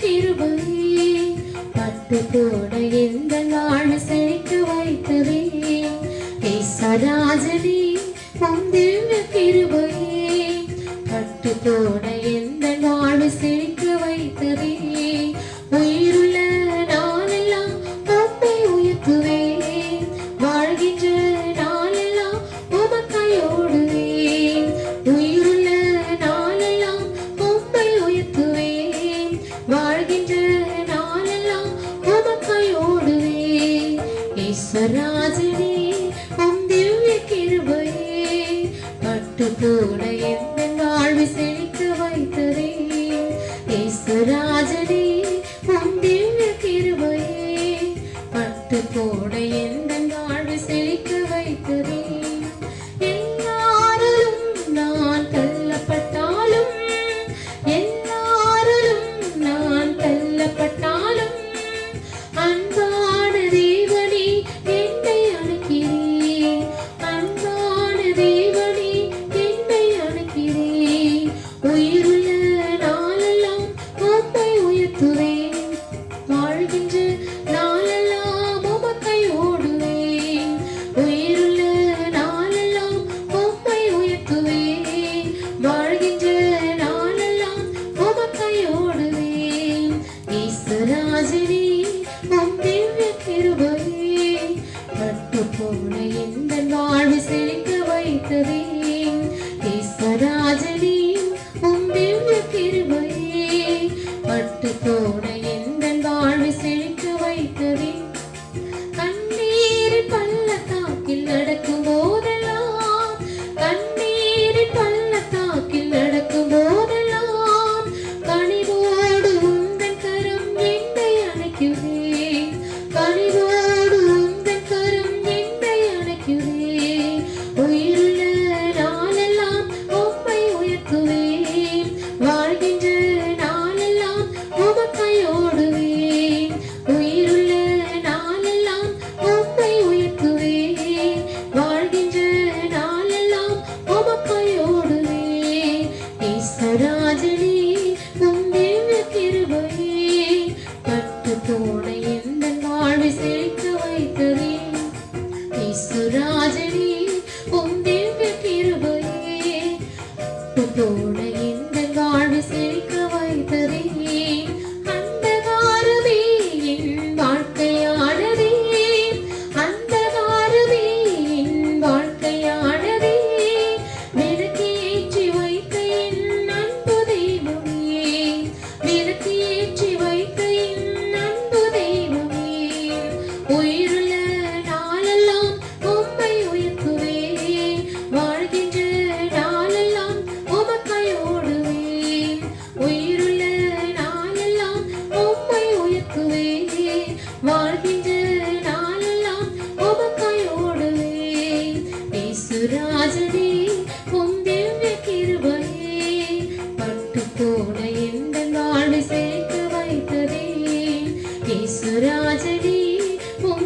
கிருபையே பட்டு போன எந்த நாள் செழிக்க வைத்ததே? ஏசராஜனே உம் திவ்ய கிருபையே பட்டு எந்த நாள் செழிக்க வைத்ததே? உமக்கையோடுவேன் ஈஸ்வராஜனே உம் திவ்ய கிருபையே பட்டு போன எந்த வாழ்வு ஈஸ்வராஜனே உம் திவ்ய கிருபையே பட்டு போன இந்த வாழ்வு செழிக்க வைத்ததே. ஈஸ்வராஜனே உம் திவ்ய கிருபையே பட்டு போன ஈஸ்வராஜனே உம் திவ்ய கிருபையே பட்டு போன எந்த வாழ்வை செழிக்க வைத்ததே ஈஸ்வராஜனே உம் திவ்ய கிருபையே போன இந்த வாழ்வு செழிக்க வைத்ததே ఉన్నది ఉం దివ్య కిరువయే పట్టుకోన ఎండ నాడు సేక వైతది ఈశ్వరాజడి ఉం